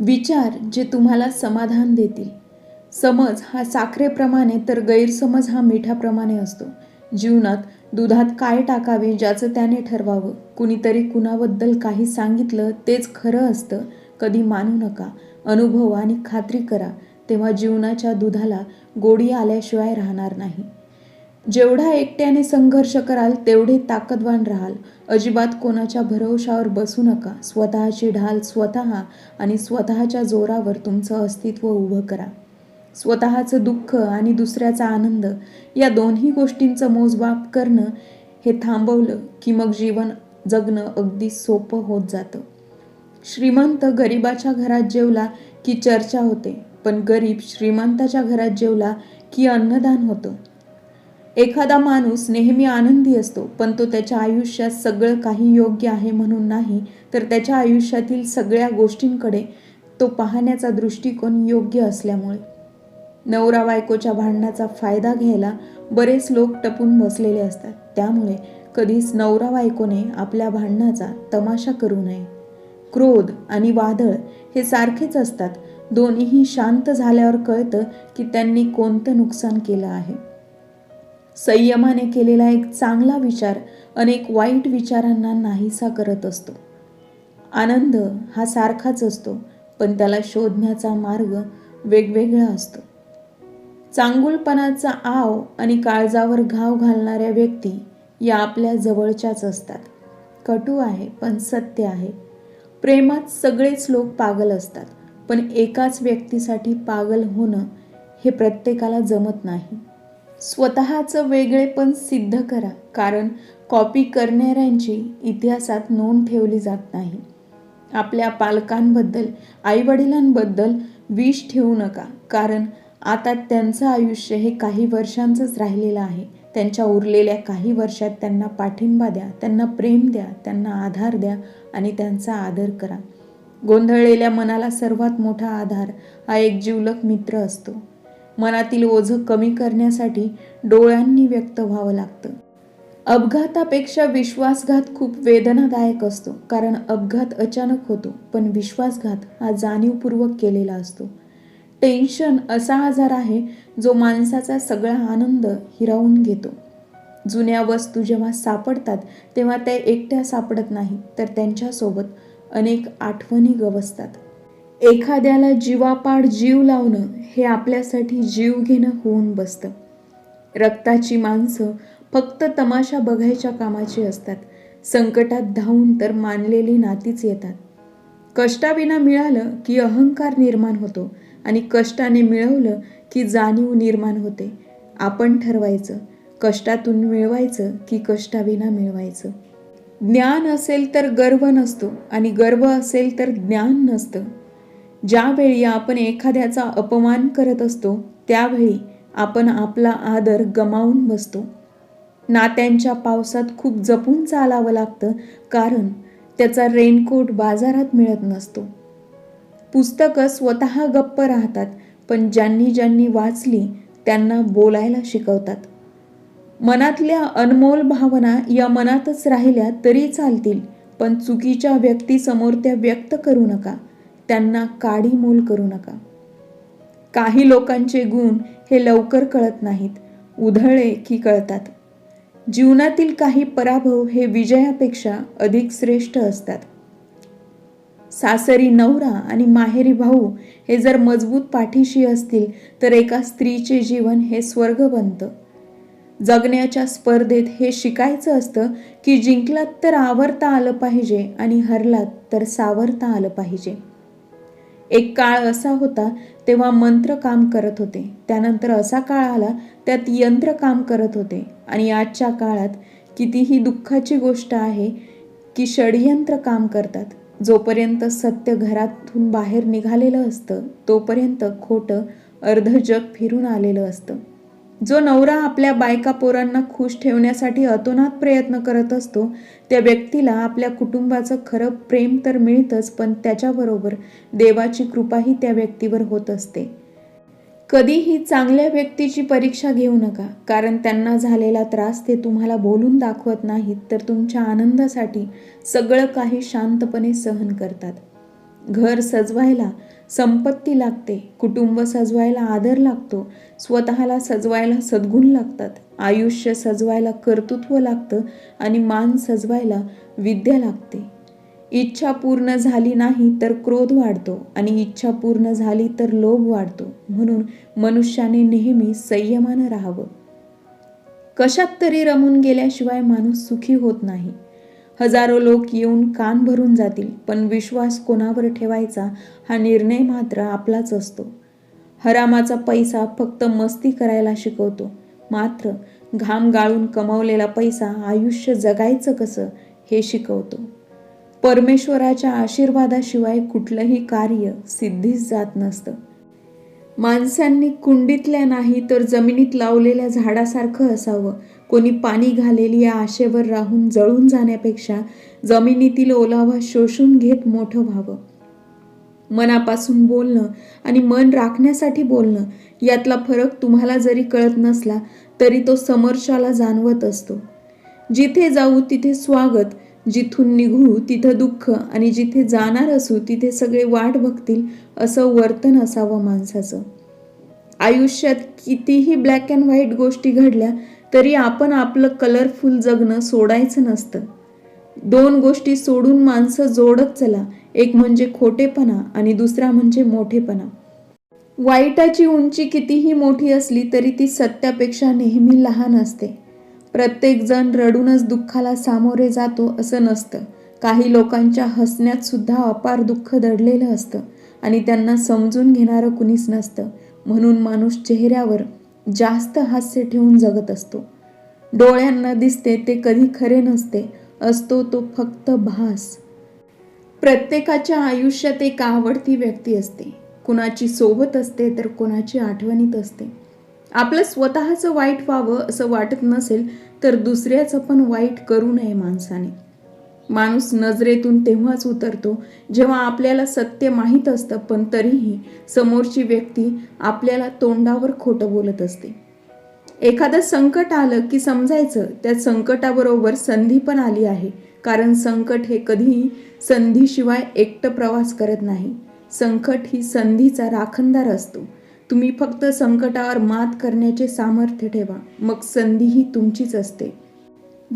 विचार जे तुम्हाला समाधान देतील. समज हा साखरेप्रमाणे तर गैरसमज हा मिठाप्रमाणे असतो. जीवनात दुधात काय टाकावे ज्याचं त्याने ठरवावं कुणीतरी कुणाबद्दल काही सांगितलं तेच खरं असतं कधी मानू नका. अनुभव आणि खात्री करा तेव्हा जीवनाच्या दुधाला गोडी आल्याशिवाय राहणार नाही. जेवढा एकट्याने संघर्ष कराल तेवढे ताकदवान राहाल. अजिबात कोणाच्या भरवशावर बसू नका. स्वतःची ढाल स्वतः आणि स्वतःच्या जोरावर तुमचं अस्तित्व उभं करा. स्वतःचं दुःख आणि दुसऱ्याचा आनंद या दोन्ही गोष्टींचं मोजबाप करणं हे थांबवलं की मग जीवन जगणं अगदी सोपं होत जातं. श्रीमंत गरिबाच्या घरात जेवला की चर्चा होते पण गरीब श्रीमंताच्या घरात जेवला की अन्नदान होतं. एखादा माणूस नेहमी आनंदी असतो पण तो त्याच्या आयुष्यात सगळं काही योग्य आहे म्हणून नाही तर त्याच्या आयुष्यातील सगळ्या गोष्टींकडे तो पाहण्याचा दृष्टिकोन योग्य असल्यामुळे. नवरा बायकोच्या भांडणाचा फायदा घ्यायला बरेच लोक टपून बसलेले असतात. त्यामुळे कधीच नवरा बायकोने आपल्या भांडणाचा तमाशा करू नये. क्रोध आणि वादळ हे सारखेच असतात. दोन्हीही शांत झाल्यावर कळतं की त्यांनी कोणतं नुकसान केलं आहे. संयमाने केलेला एक चांगला विचार अनेक वाईट विचारांना नाहीसा करत असतो. आनंद हा सारखाच असतो पण त्याला शोधण्याचा मार्ग वेगवेगळा असतो. चांगुलपणाचा आव आणि काळजावर घाव घालणाऱ्या व्यक्ती या आपल्या जवळच्याच असतात. कटू आहे पण सत्य आहे. प्रेमात सगळेच लोक पागल असतात पण एकाच व्यक्तीसाठी पागल होणं हे प्रत्येकाला जमत नाही. स्वतःचं वेगळेपण सिद्ध करा कारण कॉपी करणाऱ्यांची इतिहासात नोंद ठेवली जात नाही. आपल्या पालकांबद्दल आईवडिलांबद्दल विष ठेवू नका कारण आता त्यांचं आयुष्य हे काही वर्षांचंच राहिलेलं आहे. त्यांच्या उरलेल्या काही वर्षात त्यांना पाठिंबा द्या त्यांना प्रेम द्या त्यांना आधार द्या आणि त्यांचा आदर करा. गोंधळलेल्या मनाला सर्वात मोठा आधार हा एक जीवलक मित्र असतो. मनातील ओझं कमी करण्यासाठी डोळ्यांनी व्यक्त व्हावं लागतं. अपघातापेक्षा विश्वासघात खूप वेदनादायक असतो कारण अपघात अचानक होतो पण विश्वासघात हा जाणीवपूर्वक केलेला असतो. टेन्शन असा आजार आहे जो माणसाचा सगळा आनंद हिरावून घेतो. जुन्या वस्तू जेव्हा सापडतात तेव्हा त्या एकट्या सापडत नाही तर त्यांच्यासोबत अनेक आठवणी गवसतात. एखाद्याला जीवापाड जीव लावणं हे आपल्यासाठी जीव घेणं होऊन बसतं. रक्ताची माणसं फक्त तमाशा बघायच्या कामाची असतात. संकटात धावून तर मानलेली नातीच येतात. कष्टाविना मिळालं की अहंकार निर्माण होतो आणि कष्टाने मिळवलं की जाणीव निर्माण होते. आपण ठरवायचं कष्टातून मिळवायचं की कष्टाविना मिळवायचं. ज्ञान असेल तर गर्व नसतो आणि गर्व असेल तर ज्ञान नसतं. ज्यावेळी आपण एखाद्याचा अपमान करत असतो त्यावेळी आपण आपला आदर गमावून बसतो. नात्यांच्या पावसात खूप जपून चालावं लागतं कारण त्याचा रेनकोट बाजारात मिळत नसतो. पुस्तकं स्वतः गप्प राहतात पण ज्यांनी ज्यांनी वाचली त्यांना बोलायला शिकवतात. मनातल्या अनमोल भावना या मनातच राहिल्या तरी चालतील पण चुकीच्या व्यक्तीसमोर त्या व्यक्त करू नका. त्यांना काडी मोल करू नका. काही लोकांचे गुण हे लवकर कळत नाहीत उधळले की कळतात. जीवनातील काही पराभव हे विजयापेक्षा अधिक श्रेष्ठ असतात. सासरी नवरा आणि माहेरी भाऊ हे जर मजबूत पाठीशी असतील तर एका स्त्रीचे जीवन हे स्वर्ग बनतं. जगण्याच्या स्पर्धेत हे शिकायचं असतं की जिंकलात तर आवरता आलं पाहिजे आणि हरलात तर सावरता आलं पाहिजे. एक काळ असा होता तेव्हा मंत्र काम करत होते. त्यानंतर असा काळ आला त्यात यंत्र काम करत होते. आणि आजच्या काळात कितीही दुःखाची गोष्ट आहे की षडयंत्र काम करतात. जोपर्यंत सत्य घरातून बाहेर निघालेलं असतं तोपर्यंत खोटं अर्ध जग फिरून आलेलं असतं. जो नवरा आपल्या बायका पोरांना खुश ठेवण्यासाठी अतोनात प्रयत्न करत असतो त्या व्यक्तीला आपल्या कुटुंबाचं खरं प्रेम तर मिळतंच पण त्याच्याबरोबर देवाची कृपाही त्या व्यक्तीवर होत असते. कधीही चांगल्या व्यक्तीची परीक्षा घेऊ नका कारण त्यांना झालेला त्रास ते तुम्हाला बोलून दाखवत नाहीत तर तुमच्या आनंदासाठी सगळं काही शांतपणे सहन करतात. घर सजवायला संपत्ती लागते. कुटुंब सजवायला आदर लागतो. स्वतःला सजवायला सद्गुण लागतात. आयुष्य सजवायला कर्तृत्व लागतं आणि मान सजवायला विद्या लागते. इच्छा पूर्ण झाली नाही तर क्रोध वाढतो आणि इच्छा पूर्ण झाली तर लोभ वाढतो. म्हणून मनुष्याने नेहमी संयमानं राहावं. कशात तरी रमून गेल्याशिवाय माणूस सुखी होत नाही. हजारो लोक येऊन कान भरून जातील पण विश्वास कोणावर ठेवायचा हा निर्णय मात्र आपलाच असतो. हरामाचा पैसा फक्त मस्ती करायला शिकवतो. मात्र घाम गाळून कमावलेला पैसा आयुष्य जगायचं कसं हे शिकवतो. परमेश्वराच्या आशीर्वादाशिवाय कुठलंही कार्य सिद्धीस जात नसतं. माणसांनी कुंडीतल्या नाही तर जमिनीत लावलेल्या झाडासारखं असावं कोणी पाणी घालेली या आशेवर राहून जळून जाण्यापेक्षा जमिनीतील ओलावा शोषून घेत मोठं व्हावं. मनापासून बोलणं आणि मन राखण्यासाठी बोलणं यातला फरक तुम्हाला जरी कळत नसला तरी तो समोरच्याला जाणवत असतो. जिथे जाऊ तिथे स्वागत जिथून निघू तिथं दुःख आणि जिथे जाणार असू तिथे सगळे वाट बघतील असं वर्तन असावं माणसाचं. आयुष्यात कितीही ब्लॅक अँड व्हाईट गोष्टी घडल्या तरी आपण आपलं कलरफुल जगणं सोडायचं नसतं. दोन गोष्टी सोडून माणसं जोडत चला. एक म्हणजे खोटेपणा आणि दुसरा म्हणजे मोठेपणा. वाईटाची उंची कितीही मोठी असली तरी ती सत्यापेक्षा नेहमी लहान असते. प्रत्येकजण रडूनच दुःखाला सामोरे जातो असं नसतं. काही लोकांच्या हसण्यात सुद्धा अपार दुःख दडलेलं असतं आणि त्यांना समजून घेणारं कुणीच नसतं. म्हणून माणूस चेहऱ्यावर जास्त हास्य ठेवून जगत असतो. डोळ्यांना दिसते ते कधी खरे नसते असतो तो फक्त भास. प्रत्येकाच्या आयुष्यात एक आवडती व्यक्ती असते. कुणाची सोबत असते तर कुणाची आठवणीत असते. आपलं स्वतःचं वाईट व्हावं असं वाटत नसेल तर दुसऱ्याचं पण वाईट करू नये माणसाने. माणूस नजरेतून तेव्हाच उतरतो जेव्हा आपल्याला सत्य माहीत असतं पण तरीही समोरची व्यक्ती आपल्याला तोंडावर खोटं बोलत असते. एखादं संकट आलं की समजायचं त्या संकटाबरोबर संधी पण आली आहे कारण संकट हे कधीही संधीशिवाय एकटं प्रवास करत नाही. संकट ही संधीचा राखणदार असतो. तुम्ही फक्त संकटावर मात करण्याचे सामर्थ्य ठेवा मग संधी ही तुमचीच असते.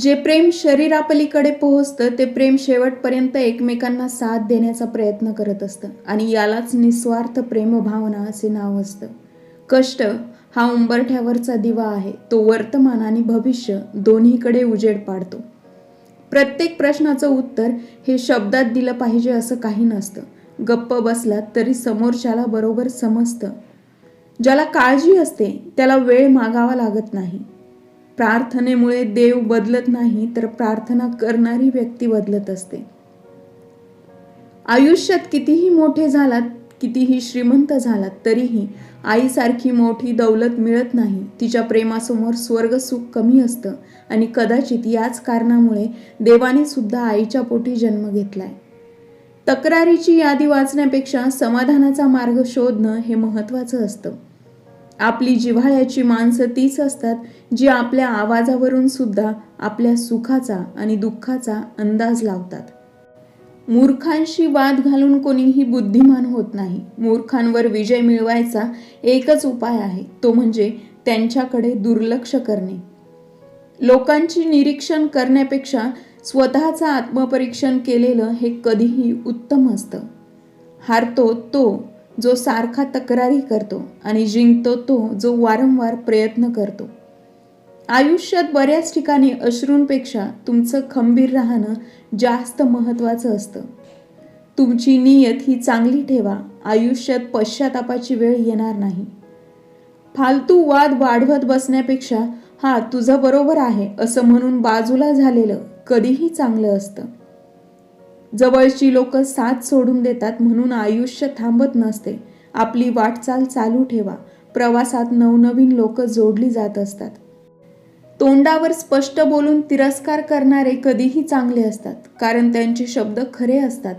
जे प्रेम शरीरापलीकडे पोहोचतं ते प्रेम शेवटपर्यंत एकमेकांना साथ देण्याचा प्रयत्न करत असतं. आणि यालाच निस्वार्थ प्रेमभावना असे नाव असतं. कष्ट हा उंबरठ्यावरचा दिवा आहे. तो वर्तमान आणि भविष्य दोन्हीकडे उजेड पाडतो. प्रत्येक प्रश्नाचं उत्तर हे शब्दात दिलं पाहिजे असं काही नसतं. गप्प बसलात तरी समोरच्याला बरोबर समजतं. ज्याला काळजी असते त्याला वेळ मागावा लागत नाही. प्रार्थनेमुळे देव बदलत नाही तर प्रार्थना करणारी व्यक्ती बदलत असते. आयुष्यात कितीही मोठे झालात कितीही श्रीमंत झालात तरीही आईसारखी मोठी दौलत मिळत नाही. तिच्या प्रेमासमोर स्वर्ग सुख कमी असतं आणि कदाचित याच कारणामुळे देवाने सुद्धा आईच्या पोटी जन्म घेतलाय. तक्रारीची यादी वाचण्यापेक्षा समाधानाचा मार्ग शोधणं हे महत्त्वाचं असतं. आपली जिव्हाळ्याची माणसं तीच असतात जी आपल्या आवाजावरून सुद्धा आपल्या सुखाचा आणि दुःखाचा अंदाज लावतात. मूर्खांशी वाद घालून कोणीही बुद्धिमान होत नाही. मूर्खांवर विजय मिळवायचा एकच उपाय आहे तो म्हणजे त्यांच्याकडे दुर्लक्ष करणे. लोकांची निरीक्षण करण्यापेक्षा स्वतःचं आत्मपरीक्षण केलेलं हे कधीही उत्तम असतं. हारतो तो जो सारखा तक्रारी करतो आणि जिंकतो तो जो वारंवार प्रयत्न करतो. आयुष्यात बऱ्याच ठिकाणी अश्रूंपेक्षा तुमचं खंबीर राहणं जास्त महत्त्वाचं असतं. तुमची नियत ही चांगली ठेवा आयुष्यात पश्चातापाची वेळ येणार नाही. फालतू वाद वाढवत बसण्यापेक्षा हा तुझं बरोबर आहे असं म्हणून बाजूला झालेलं कधीही चांगलं असतं. जवळची लोक साथ सोडून देतात म्हणून आयुष्य थांबत नसते. आपली वाटचाल चालू ठेवा. प्रवासात नवनवीन लोक जोडली जात असतात. तोंडावर स्पष्ट बोलून तिरस्कार करणारे कधीही चांगले असतात कारण त्यांचे शब्द खरे असतात.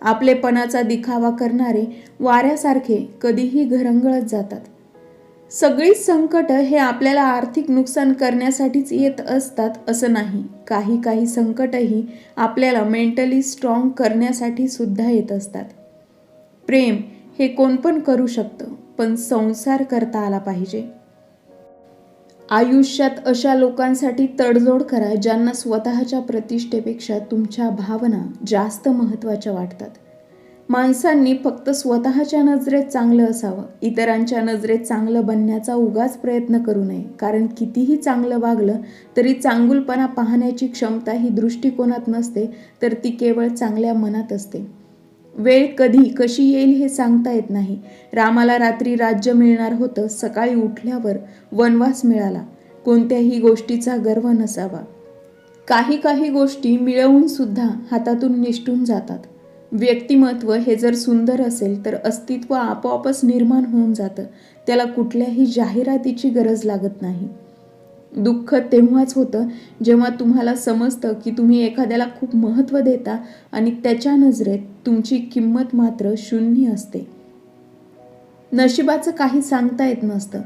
आपलेपणाचा दिखावा करणारे वाऱ्यासारखे कधीही घरंगळत जातात. सगळीच संकट हे आपल्याला आर्थिक नुकसान करण्यासाठीच येत असतात असं नाही. काही काही संकटही आपल्याला मेंटली स्ट्रॉंग करण्यासाठी सुद्धा येत असतात. प्रेम हे कोण पण करू शकतं पण संसार करता आला पाहिजे. आयुष्यात अशा लोकांसाठी तडजोड करा ज्यांना स्वतःच्या प्रतिष्ठेपेक्षा तुमच्या भावना जास्त महत्त्वाच्या वाटतात. माणसांनी फक्त स्वतःच्या नजरेत चांगलं असावं. इतरांच्या नजरेत चांगलं बनण्याचा उगाच प्रयत्न करू नये. कारण कितीही चांगलं वागलं तरी चांगुलपणा पाहण्याची क्षमता ही दृष्टिकोनात नसते तर ती केवळ चांगल्या मनात असते. वेळ कधी कशी येईल हे सांगता येत नाही. रामाला रात्री राज्य मिळणार होतं सकाळी उठल्यावर वनवास मिळाला. कोणत्याही गोष्टीचा गर्व नसावा. काही काही गोष्टी मिळवून सुद्धा हातातून निष्ठून जातात. व्यक्तिमत्व हे जर सुंदर असेल तर अस्तित्व आपोआपच निर्माण होऊन जातं. त्याला कुठल्याही जाहिरातीची गरज लागत नाही. दुःख तेव्हाच होतं जेव्हा तुम्हाला समजतं की तुम्ही एखाद्याला खूप महत्त्व देता आणि त्याच्या नजरेत तुमची किंमत मात्र शून्य असते. नशिबाचं काही सांगता येत नसतं.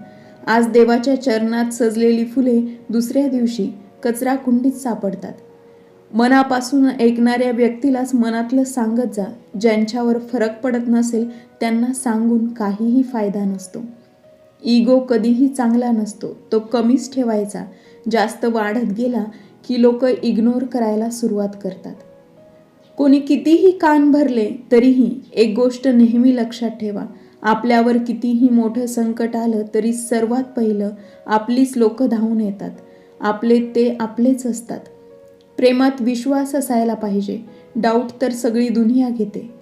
आज देवाच्या चरणात सजलेली फुले दुसऱ्या दिवशी कचरा कुंडीत सापडतात. मनापासून ऐकणाऱ्या व्यक्तीलाच मनातलं सांगत जा. ज्यांच्यावर फरक पडत नसेल त्यांना सांगून काहीही फायदा नसतो. इगो कधीही चांगला नसतो तो कमीच ठेवायचा. जास्त वाढत गेला की लोक इग्नोर करायला सुरुवात करतात. कोणी कितीही कान भरले तरीही एक गोष्ट नेहमी लक्षात ठेवा. आपल्यावर कितीही मोठं संकट आलं तरी सर्वात पहिलं आपलीच लोक धावून येतात. आपले ते आपलेच असतात. प्रेमात विश्वास असायला पाहिजे. डाऊट तर सगळी दुनिया घेते.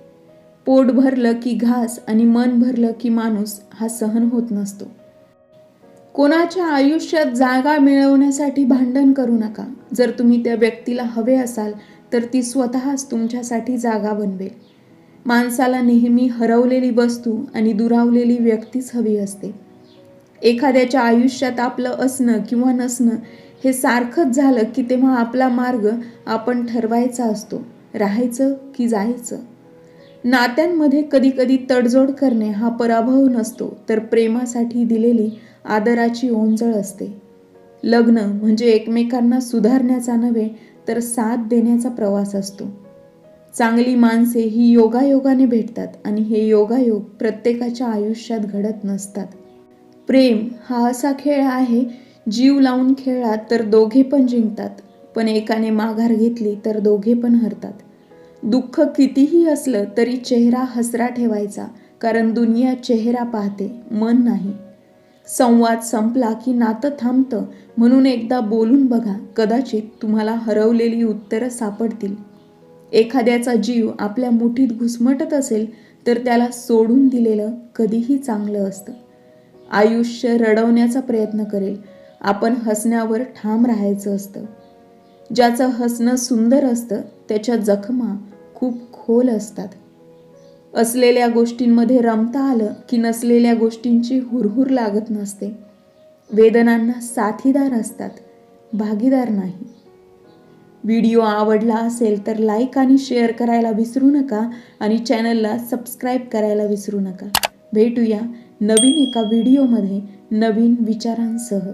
पोट भरलं की घास आणि मन भरलं की माणूस हा सहन होत नसतो. कोणाच्या आयुष्यात जागा मिळवण्यासाठी भांडण करू नका. जर तुम्ही त्या व्यक्तीला हवे असाल तर ती स्वतःच तुमच्यासाठी जागा बनवेल. माणसाला नेहमी हरवलेली वस्तू आणि दुरावलेली व्यक्तीच हवी असते. एखाद्याच्या आयुष्यात आपलं असणं किंवा नसणं हे सारखंच झालं की तेव्हा आपला मार्ग आपण ठरवायचा असतो. राहायचं की जायचं? नात्यांमध्ये कधीकधी तडजोड करणे हा पराभव नसतो तर प्रेमासाठी दिलेली आदराची ओंजळ असते. लग्न म्हणजे एकमेकांना सुधारण्याचा नव्हे तर साथ देण्याचा प्रवास असतो. चांगली माणसे ही योगायोगाने भेटतात आणि हे योगायोग प्रत्येकाच्या आयुष्यात घडत नसतात. प्रेम हा असा खेळ आहे जीव लावून खेळला तर दोघे पण जिंकतात. पण एकाने माघार घेतली तर दोघे पण हरतात. दुःख कितीही असलं तरी चेहरा हसरा ठेवायचा कारण दुनिया चेहरा पाहते मन नाही. संवाद संपला की नातं थांबतं म्हणून एकदा बोलून बघा कदाचित तुम्हाला हरवलेली उत्तरं सापडतील. एखाद्याचा जीव आपल्या मुठीत घुसमटत असेल तर त्याला सोडून दिलेलं कधीही चांगलं असतं. आयुष्य रडवण्याचा प्रयत्न करेल आपण हसण्यावर ठाम राहायचं असतं. ज्याचं हसणं सुंदर असतं त्याच्या जखमा खूप खोल असतात. असलेल्या गोष्टींमध्ये रमता आलं की नसलेल्या गोष्टींची हुरहुर लागत नसते. वेदनांना साथीदार असतात भागीदार नाही. व्हिडिओ आवडला असेल तर लाईक आणि शेअर करायला विसरू नका आणि चॅनलला सबस्क्राईब करायला विसरू नका. भेटूया नवीन एका व्हिडिओमध्ये नवीन विचारांसह.